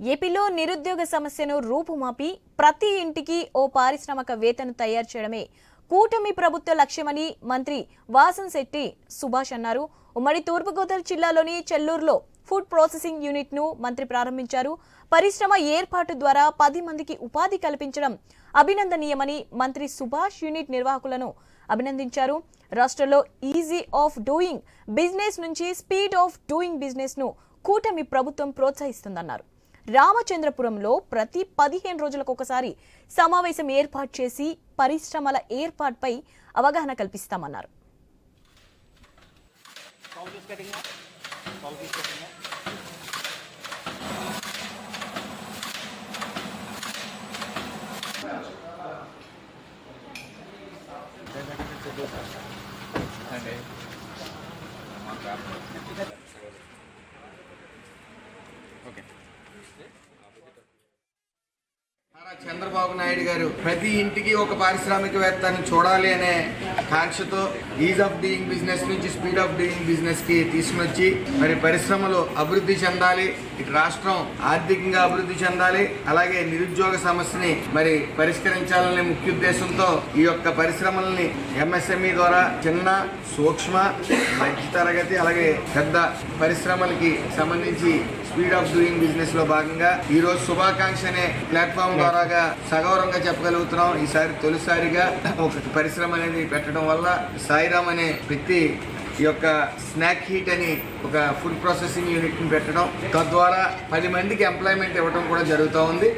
ఏపీలో నిరుద్యోగ సమస్యను రూపుమాపి ప్రతి ఇంటికి ఓ పారిశ్రామిక వేతను తయారు చేయడమే కూటమి ప్రభుత్వ లక్ష్యమని మంత్రి వాసన్ శెట్టి సుభాష్ అన్నారు. ఉమ్మడి తూర్పుగోదావరి జిల్లాలోని చెల్లూరులో ఫుడ్ ప్రాసెసింగ్ యూనిట్ను మంత్రి ప్రారంభించారు. పరిశ్రమ ఏర్పాటు ద్వారా పది మందికి ఉపాధి కల్పించడం అభినందనీయమని మంత్రి సుభాష్ యూనిట్ నిర్వాహకులను అభినందించారు. రాష్ట్రంలో ఈజీ ఆఫ్ డూయింగ్ బిజినెస్ నుంచి స్పీడ్ ఆఫ్ డూయింగ్ బిజినెస్ను కూటమి ప్రభుత్వం ప్రోత్సహిస్తుందన్నారు. రామచంద్రపురంలో ప్రతి పదిహేను రోజులకు ఒకసారి సమావేశం ఏర్పాటు చేసి పరిశ్రమల ఏర్పాటుపై అవగాహన కల్పిస్తామన్నారు. ఓకే చంద్రబాబు నాయుడు గారు ప్రతి ఇంటికి ఒక పారిశ్రామికవేత్తను చూడాలి అనే కాంక్షతో ఈజ్ ఆఫ్ డూయింగ్ బిజినెస్ నుంచి స్పీడ్ ఆఫ్ డూయింగ్ బిజినెస్కి తీసుకునొచ్చి మరి పరిశ్రమలు అభివృద్ధి చెందాలి ఇటు రాష్ట్రం ఆర్థికంగా అభివృద్ధి చెందాలి అలాగే నిరుద్యోగ సమస్యని మరి పరిష్కరించాలనే ముఖ్య ఉద్దేశంతో ఈ యొక్క పరిశ్రమల్ని ఎంఎస్ఎంఈ ద్వారా చిన్న సూక్ష్మ మధ్య తరగతి అలాగే పెద్ద పరిశ్రమలకి సంబంధించి స్పీడ్ ఆఫ్ డూయింగ్ బిజినెస్లో భాగంగా ఈ రోజు శుభాకాంక్ష అనే ప్లాట్ఫామ్ ద్వారాగా సగౌరవంగా చెప్పగలుగుతున్నాం. ఈసారి తొలిసారిగా ఒక పరిశ్రమ అనేది పెట్టడం వల్ల సాయిరామ్ అనే వ్యక్తి ఈ యొక్క స్నాక్ హీట్ అని ఒక ఫుడ్ ప్రాసెసింగ్ యూనిట్ని పెట్టడం. తద్వారా పది మందికి ఎంప్లాయ్మెంట్ ఇవ్వడం కూడా జరుగుతూ ఉంది.